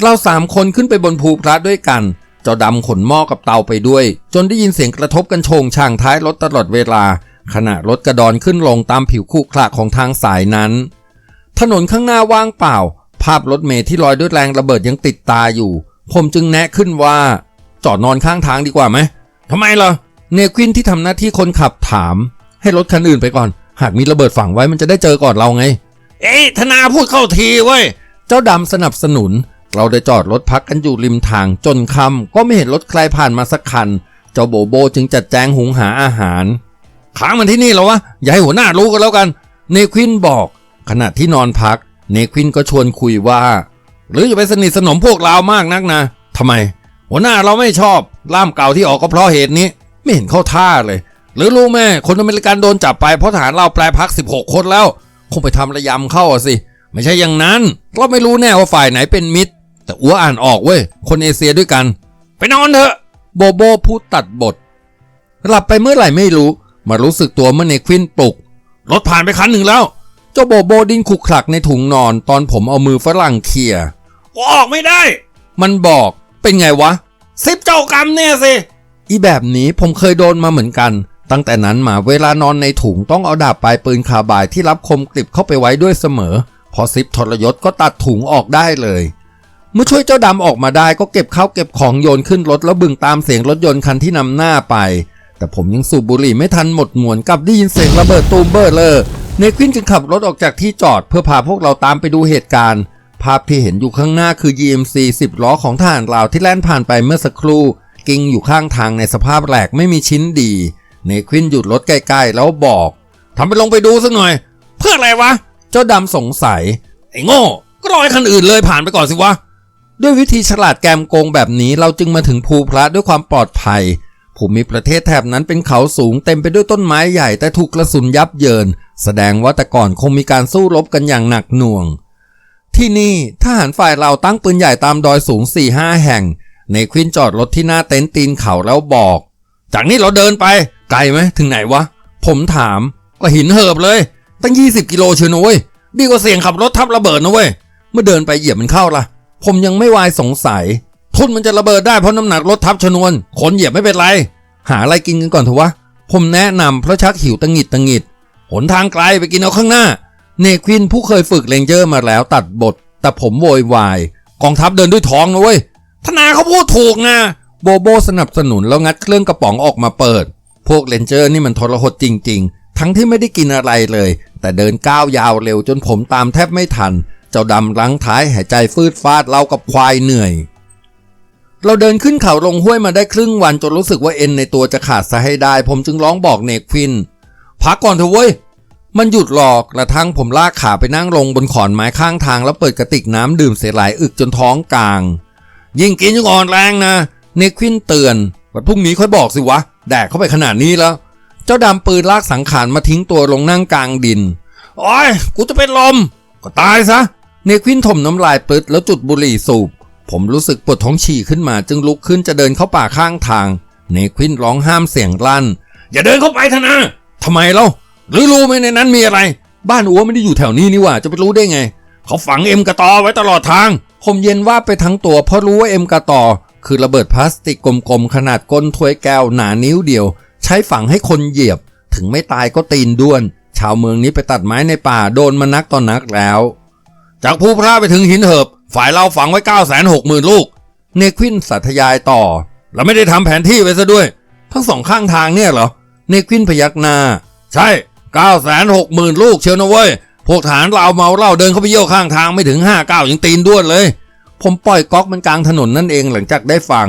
เราสามคนขึ้นไปบนภูพระด้วยกันเจ้าดำขนหม้อกับเตาไปด้วย จนได้ยินเสียงกระทบกันโชงช่างท้ายรถตลอดเวลา ขณะรถกระดอนขึ้นลงตามผิวคู่ขระของทางสายนั้น ถนนข้างหน้าว่างเปล่า ภาพรถเมล์ที่ลอยด้วยแรงระเบิดยังติดตาอยู่ ผมจึงแนะขึ้นว่า จอดนอนข้างทางดีกว่าไหมทำไมล่ะเนควินที่ทำหน้าที่คนขับถาม ให้รถคันอื่นไปก่อน หากมีระเบิดฝังไว้มันจะได้เจอก่อนเราไง เอ้ยธนาพูดเข้าทีเว้ยเจ้าดำสนับสนุน เราได้จอดรถพักกันอยู่ริมทางจนค่ำก็ไม่เห็นรถใครผ่านมาสักคัน เจ้าโบโบจึงจัดแจงหุงหาอาหารค้างมันที่นี่แล้ววะอย่าให้หัวหน้ารู้กันแล้วกัน เนควินบอก ขณะที่นอนพัก เนควินก็ชวนคุยว่า หรือจะไปสนิทสนมพวกเรามากนักนะทำไม หัวหน้าเราไม่ชอบล่ามเก่าที่ออกก็เพราะเหตุนี้ ไม่เห็นเข้าท่าเลย หรือรู้แม่คนอเมริกันโดนจับไปเพราะทหารเราแปลพัก 16 คนแล้ว คงไปทำระยำเข้าอสิ ไม่ใช่อย่างนั้นเราไม่รู้แน่ว่าฝ่ายไหนเป็นมิตร แต่อัวอ่านออกเว้ย คนเอเชียด้วยกัน ไปนอนเถอะ โบโบพูดตัดบท หลับไปเมื่อไหร่ไม่รู้ มารู้สึกตัวเมื่อเนควินปลุก รถผ่านไปคันหนึ่งแล้ว เจ้าโบโบดิ้นขุกขลักในถุงนอน ตอนผมเอามือฝรั่งเขี่ยออกไม่ได้ มันบอก เป็นไงวะสิบเจ้ากรรมเนี่ยสิ อีแบบนี้ผมเคยโดนมาเหมือนกัน ตั้งแต่นั้นมาเวลานอนในถุงต้องเอาดาบปลายปืนคาบายที่รับคมกริบเข้าไปไว้ด้วยเสมอ พอซิปทรยศก็ตัดถุงออกได้เลย เมื่อช่วยเจ้าดำออกมาได้ก็เก็บข้าวเก็บของโยนขึ้นรถแล้วบึงตามเสียงรถยนต์คันที่นำหน้าไป แต่ผมยังสูบบุหรี่ไม่ทันหมดหมวนกับได้ยินเสียงระเบิดตูมเบอร์เลอร์เนควินจึงขับรถออกจากที่จอดเพื่อพาพวกเราตามไปดูเหตุการณ์ ภาพที่เห็นอยู่ข้างหน้าคือ GMC 10 ล้อของทหารลาวที่แล่นผ่านไปเมื่อสักครู่ กิ้งอยู่ข้างทางในสภาพแหลกไม่มีชิ้นดี เนควินหยุดรถใกล้ๆแล้วบอกทำไปลงไปดูสักหน่อย เพื่ออะไรวะ เจ้าดำสงสัยไอ้โง่ก็รอให้คันอื่นเลยผ่านไปก่อนสิวะ ด้วยวิธีฉลาดแกมโกงแบบนี้เราจึงมาถึงภูพระด้วยความปลอดภัย ภูมิประเทศแถบนั้นเป็นเขาสูงเต็มไปด้วยต้นไม้ใหญ่แต่ถูกกระสุนยับเยิน แสดงว่าแต่ก่อนคงมีการสู้รบกันอย่างหนักหน่วง ที่นี่ทหารฝ่ายเราตั้งปืนใหญ่ตามดอยสูง4 5แห่ง ในควินจอดรถที่หน้าเต็นท์ตีนเขาแล้วบอก จากนี้เราเดินไป ไกลไหมถึงไหนวะ ผมถามก็หินเหิบเลย ตั้ง 20 กิโลเชียวนะเว้ยดีกว่าเสี่ยงขับรถทับระเบิดนะเว้ยเมื่อเดินไปเหยียบมันเข้าล่ะ ผมยังไม่วายสงสัย ทุนมันจะระเบิดได้เพราะน้ำหนักรถทับชนวนคนเหยียบไม่เป็นไร หาอะไรกินกันก่อนเถอะวะ ผมแนะนำเพราะชักหิวตังหิดตังหิดหนทางไกลไปกินเอาข้างหน้า เนควินผู้เคยฝึกเลนเจอร์มาแล้วตัดบท แต่ผมโวยวาย กองทัพเดินด้วยท้องนะเว้ยธนาเขาพูดถูกนะโบโบสนับสนุนแล้วงัดเครื่องกระป๋องออกมาเปิด พวกเลนเจอร์นี่มันทรหดจริง ๆ ทั้งที่ไม่ได้กินอะไรเลย แต่เดินก้าวยาวเร็วจนผมตามแทบไม่ทัน เจ้าดำลังท้ายหายใจฟืดฟาดเรากับควายเหนื่อย เราเดินขึ้นเขาลงห้วยมาได้ครึ่งวันจนรู้สึกว่าเอ็นในตัวจะขาดซะให้ได้ ผมจึงร้องบอกเนกควิน พักก่อนเถอะเว้ย มันหยุดหลอกกระทั่งผมลากขาไปนั่งลงบนขอนไม้ข้างทางแล้วเปิดกระติกน้ำดื่มเสียหลายอึกจนท้องกลาง ยิ่งกินยิ่งอ่อนแรงนะเนควินเตือนวันพรุ่งนี้ค่อยบอกสิวะแดกเข้าไปขนาดนี้แล้ว เจ้าดำปืนลากสังขารมาทิ้งตัวลงนั่งกลางดิน โอ้ย กูจะเป็นลม ก็ตายซะ เนควินถมน้ำลายปลึดแล้วจุดบุหรี่สูบ ผมรู้สึกปวดท้องฉี่ขึ้นมาจึงลุกขึ้นจะเดินเข้าป่าข้างทาง เนควินร้องห้ามเสียงลั่น อย่าเดินเข้าไปทนะทำไมเล่าหรือรู้ไหมในนั้นมีอะไร บ้านอัวไม่ได้อยู่แถวนี้นี่ว่าจะไปรู้ได้ไง เขาฝังเอ็มกระตอไว้ตลอดทาง ผมเย็นว่าไปทั้งตัวเพราะรู้ว่าเอ็มกระตอ คือระเบิดพลาสติกกลมๆขนาดก้นถ้วยแก้วหนานิ้วเดียว ใช้ฝังให้คนเหยียบ ถึงไม่ตายก็ตีนด้วน ชาวเมืองนี้ไปตัดไม้ในป่าโดนมานักต่อนนักแล้ว จากภูพระไปถึงหินเหิบ ฝ่ายเราฝังไว้ 9 6 0 0 0 0 ลูก เนควินสัทยายต่อ เราไม่ได้ทำแผนที่ไว้ซะด้วย ทั้งสองข้างทางเนี่ยเหรอ เนควินพยักหน้า ใช่ 9 6 0 0 0 0 ลูกเชียวนะเว้ย พวกฐานเราเมาเหล้าเดินเข้าไปเยี่ยวข้างทางไม่ถึง 5 9ยังตีนด้วนเลย ผมปล่อยก๊อกมันกลางถนนนั่นเองหลังจากได้ฟัง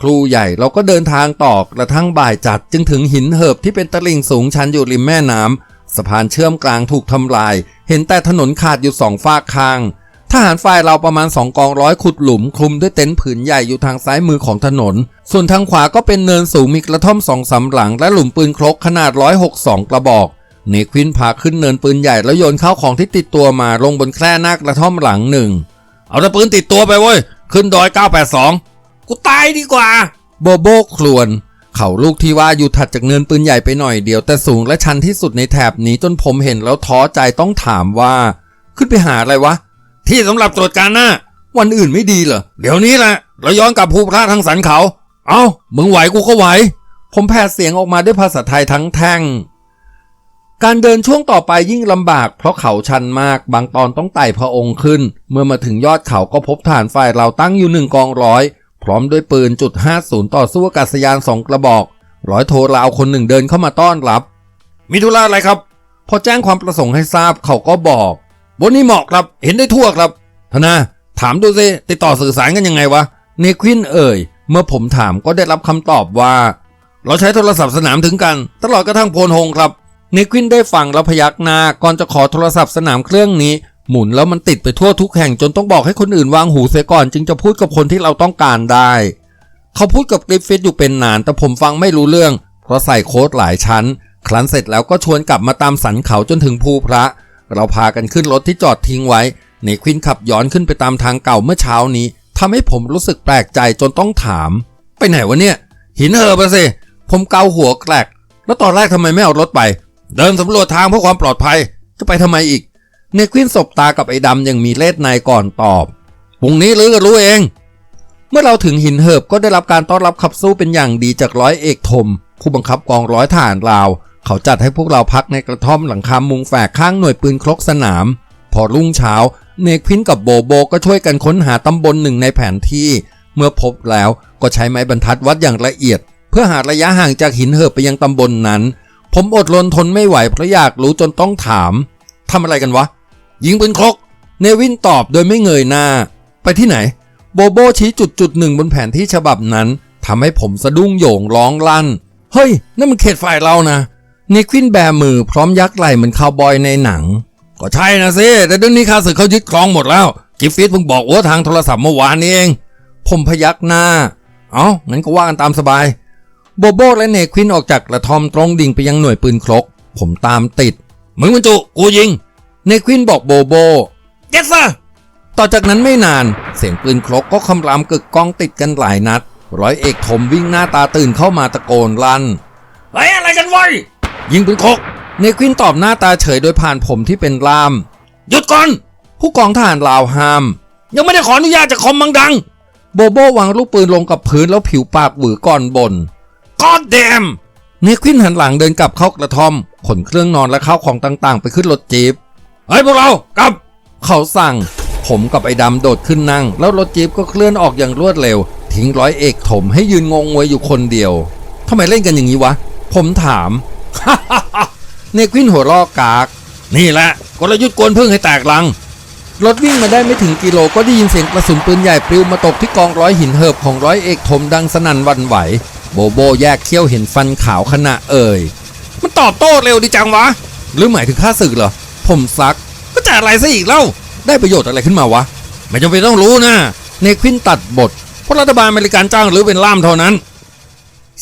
ครูใหญ่เราก็เดินทางต่อกระทั่งบ่ายจัดจึงถึงหินเหิบที่เป็นตลิ่งสูงชันอยู่ริมแม่น้ำ สะพานเชื่อมกลางถูกทำลาย เห็นแต่ถนนขาดอยู่สองฝากข้าง ทหารฝ่ายเราประมาณสองกองร้อยขุดหลุม คลุมด้วยเต็นท์ผืนใหญ่อยู่ทางซ้ายมือของถนน ส่วนทางขวาก็เป็นเนินสูงมีกระท่อมสองสำหลัง และหลุมปืนครกขนาดร้อยหกสองกระบอกเนควินพาขึ้นเนินปืนใหญ่แล้วโยนเข้าของที่ติดตัวมาลงบนแคร่หน้ากระท่อมหลังหนึ่ง เอาต่ปืนติดตัวไปเว้ย ขึ้นดอย 982 กูตายดีกว่า โบโบครวน เขาลูกที่ว่าอยู่ถัดจากเนินปืนใหญ่ไปหน่อยเดียวแต่สูงและชันที่สุดในแถบนี้จนผมเห็นแล้วท้อใจต้องถามว่า ขึ้นไปหาอะไรวะ ที่สำหรับตรวจการหน้า วันอื่นไม่ดีเหรอ เดี๋ยวนี้แหละเราย้อนกลับภูพระทางสันเขา เอา้า มึงไหวกูก็ไหว ผมแผดเสียงออกมาด้วยภาษาไทยทั้งแท่ง การเดินช่วงต่อไปยิ่งลำบาก เพราะเขาชันมากบางตอนต้องไต่พระองค์ขึ้น เมื่อมาถึงยอดเขาก็พบฐานฝ่ายเราตั้งอยู่หนึ่งกองร้อย พร้อมด้วยปืนจุด50ต่อสู้อากาศยานสองกระบอก ร้อยโทราวคนหนึ่งเดินเข้ามาต้อนรับ มีธุระอะไรครับ พอแจ้งความประสงค์ให้ทราบเขาก็บอกบนนี้เหมาะครับ เห็นได้ทั่วครับธนาถามดูสิติดต่อสื่อสารกันยังไงวะเนควินเอ่ย เมื่อผมถามก็ได้รับคำตอบว่า เราใช้โทรศัพท์สนามถึงกัน ตลอดกระทั่งโพลโฮงครับเนควินได้ฟังแล้วพยักหน้าก่อนจะขอโทรศัพท์สนามเครื่องนี้ หมุนแล้วมันติดไปทั่วทุกแห่งจนต้องบอกให้คนอื่นวางหูเสียก่อน จึงจะพูดกับคนที่เราต้องการได้ เขาพูดกับกริฟฟิตอยู่เป็นนาน แต่ผมฟังไม่รู้เรื่อง เพราะใส่โค้ดหลายชั้น ครั้นเสร็จแล้วก็ชวนกลับมาตามสันเขาจนถึงภูพระ เราพากันขึ้นรถที่จอดทิ้งไว้เนควินขับย้อนขึ้นไปตามทางเก่าเมื่อเช้านี้ทำให้ผมรู้สึกแปลกใจจนต้องถาม ไปไหนวะเนี่ย หินเหอไปสิผมเกาหัวแกลกแล้วตอนแรกทำไมไม่เอารถไป เดินสำรวจทางเพื่อความปลอดภัย จะไปทำไมอีก เนควินสบตากับไอ้ดำยังมีเล่ห์ในก่อนตอบพรุ่งนี้ลือก็รู้เอง เมื่อเราถึงหินเหิบก็ได้รับการต้อนรับขับสู้เป็นอย่างดีจากร้อยเอกธมผู้บังคับกองร้อยทหารลาว เขาจัดให้พวกเราพักในกระท่อมหลังคามุงแฝกข้างหน่วยปืนครกสนาม พอรุ่งเช้า เนกพินกับโบโบก็ช่วยกันค้นหาตำบลหนึ่งในแผนที่ เมื่อพบแล้วก็ใช้ไม้บรรทัดวัดอย่างละเอียด เพื่อหาระยะห่างจากหินเหิบไปยังตำบลนนั้น ผมอดรนทนไม่ไหวเพราะอยากรู้จนต้องถามทำอะไรกันวะ ยิงปืนครก เนวินตอบโดยไม่เงยหน้า ไปที่ไหน โบโบชี้จุดจุดหนึ่งบนแผนที่ฉบับนั้นทำให้ผมสะดุ้งโหยงร้องลั่น เฮ้ย นั่นมันเขตฝ่ายเรานะเนควินแบมือพร้อมยักไหล่เหมือนคาวบอยในหนัง ก็ใช่นะสิแต่เดี๋ยวนี้ข้าศึกเขายึดครองหมดแล้วกิฟฟิตเพิ่งบอกว่าทางโทรศัพท์เมื่อวานนี้เอง ผมพยักหน้า เอ้างั้นก็ว่ากันตามสบาย โบโบและเนควินออกจากกระทอมตรงดิ่งไปยังหน่วยปืนครก ผมตามติด มึงบรรจุกูยิง เนควินบอกโบโบ yes sir ต่อจากนั้นไม่นาน เสียงปืนครกก็คำรามกึกก้องติดกันหลายนัด ร้อยเอกถมวิ่งหน้าตาตื่นเข้ามาตะโกนลั่นเฮ้ยอะไรกันวะยิงปืนครกเนควินตอบหน้าตาเฉยโดยผ่านผมที่เป็นล่าม หยุดก่อน ผู้กองทหารลาวห้าม ยังไม่ได้ขออนุญาตจากคอมบังดัง โบโบวางลูกปืนลงกับพื้นแล้วผิวปากหวือก่อนบน God damn เนควินหันหลังเดินกลับเข้ากระท่อม ขนเครื่องนอนและข้าวของต่างๆ ไปขึ้นรถจี๊ป เฮ้ยพวกเรากลับ เขาสั่ง ผมกับไอ้ดำโดดขึ้นนั่ง แล้วรถจี๊ปก็เคลื่อนออกอย่างรวดเร็ว ทิ้งร้อยเอกถมให้ยืนงงงวยอยู่คนเดียวทำไมเล่นกันอย่างนี้วะ ผมถามเนควินหัวเรอกาก นี่แหละกลยุทธ์กวนพึ่งให้แตกลัง รถวิ่งมาได้ไม่ถึงกิโลก็ได้ยินเสียงกระสุนปืนใหญ่ปลิวมาตกที่กองร้อยหินเหิบของร้อยเอกถมดังสนั่นวันไหว โบโบแยกเขี้ยวเห็นฟันขาวขณะเอ่ย มันตอบโต้เร็วดีจังวะ หรือหมายถึงค่าศึกเหรอ ผมซัก ก็จะอะไรซะอีกเล่า ได้ประโยชน์อะไรขึ้นมาวะ ไม่จำเป็นต้องรู้นะเนควินตัดบทเพราะรัฐบาลอเมริกันจ้างหรือเป็นล่ามเท่านั้น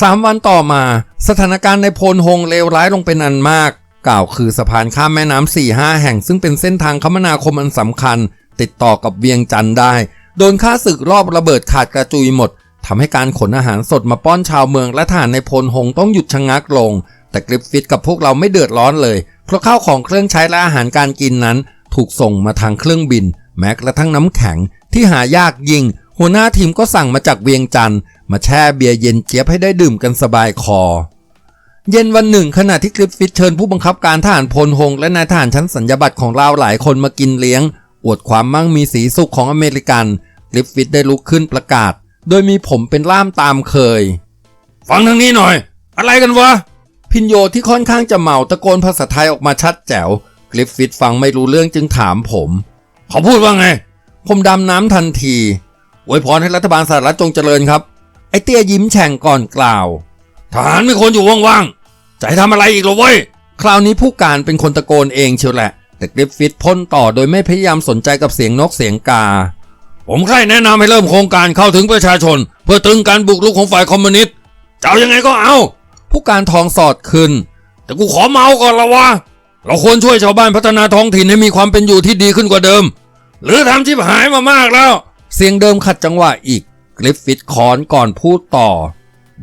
สามวันต่อมา สถานการณ์ในโพลฮงเลวร้ายลงเป็นอันมาก กล่าวคือสะพานข้ามแม่น้ำสี่ห้าแห่ง ซึ่งเป็นเส้นทางคมนาคมอันสำคัญ ติดต่อกับเวียงจันทร์ได้ โดนค่าศึกรอบระเบิดขาดกระจุยหมดทำให้การขนอาหารสดมาป้อนชาวเมืองและทหารในโพลฮงต้องหยุดชะงักลง แต่กริฟฟิตกับพวกเราไม่เดือดร้อนเลย เพราะข้าวของเครื่องใช้และอาหารการกินนั้น ถูกส่งมาทางเครื่องบิน แม้กระทั่งน้ำแข็งที่หายากยิ่ง หัวหน้าทีมก็สั่งมาจากเวียงจันทร์มาแช่เบียร์เย็นเจี๊ยบให้ได้ดื่มกันสบายคอ เย็นวันหนึ่งขณะที่คลิฟฟิตเชิญผู้บังคับการทหารพลหงและนายทหารชั้นสัญญาบัตรของเราหลายคนมากินเลี้ยง อวดความมั่งมีสีสุขของอเมริกันคลิฟฟิตได้ลุกขึ้นประกาศ โดยมีผมเป็นล่ามตามเคย ฟังทางนี้หน่อย อะไรกันวะ พินโยที่ค่อนข้างจะเมาตะโกนภาษาไทยออกมาชัดแจ๋วกลิฟฟิตฟังไม่รู้เรื่องจึงถามผม เขาพูดว่าไง ผมดำน้ำทันทีอวยพรให้รัฐบาลสหรัฐจงเจริญครับ ไอเตี้ยยิ้มแฉ่งก่อนกล่าว ทหารไม่ควรอยู่ว่างๆจะให้ทำอะไรอีกหรอเว้ย คราวนี้ผู้การเป็นคนตะโกนเองเชียวแหละ แต่กริฟฟิตพ่นต่อโดยไม่พยายามสนใจกับเสียงนกเสียงกา ผมใครแนะนำให้เริ่มโครงการเข้าถึงประชาชน เพื่อตึงการบุกรุกของฝ่ายคอมมิวนิสต์จะเอายังไงก็เอา ผู้การทองสอดขึ้น แต่กูขอเมาก่อนละวะ เราควรช่วยชาวบ้านพัฒนาท้องถิ่นให้มีความเป็นอยู่ที่ดีขึ้นกว่าเดิม หรือทำชิบหายมามากแล้ว เสียงเดิมขัดจังหวะอีกกริฟฟิตคอนก่อนพูดต่อ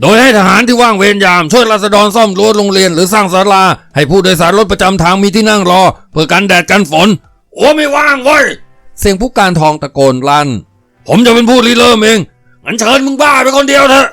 โดยให้ทหารที่ว่างเวรยามช่วยราษฎรซ่อมรั้วโรงเรียนหรือสร้างศาลา ให้ผู้โดยสารรถประจำทางมีที่นั่งรอ เพื่อกันแดดกันฝน โอ้ไม่ว่างเว้ยเสียงผู้การทองตะโกนลั่น ผมจะเป็นผู้ริเริ่มเองงั้นเชิญมึงบ้าไปคนเดียวเถอะ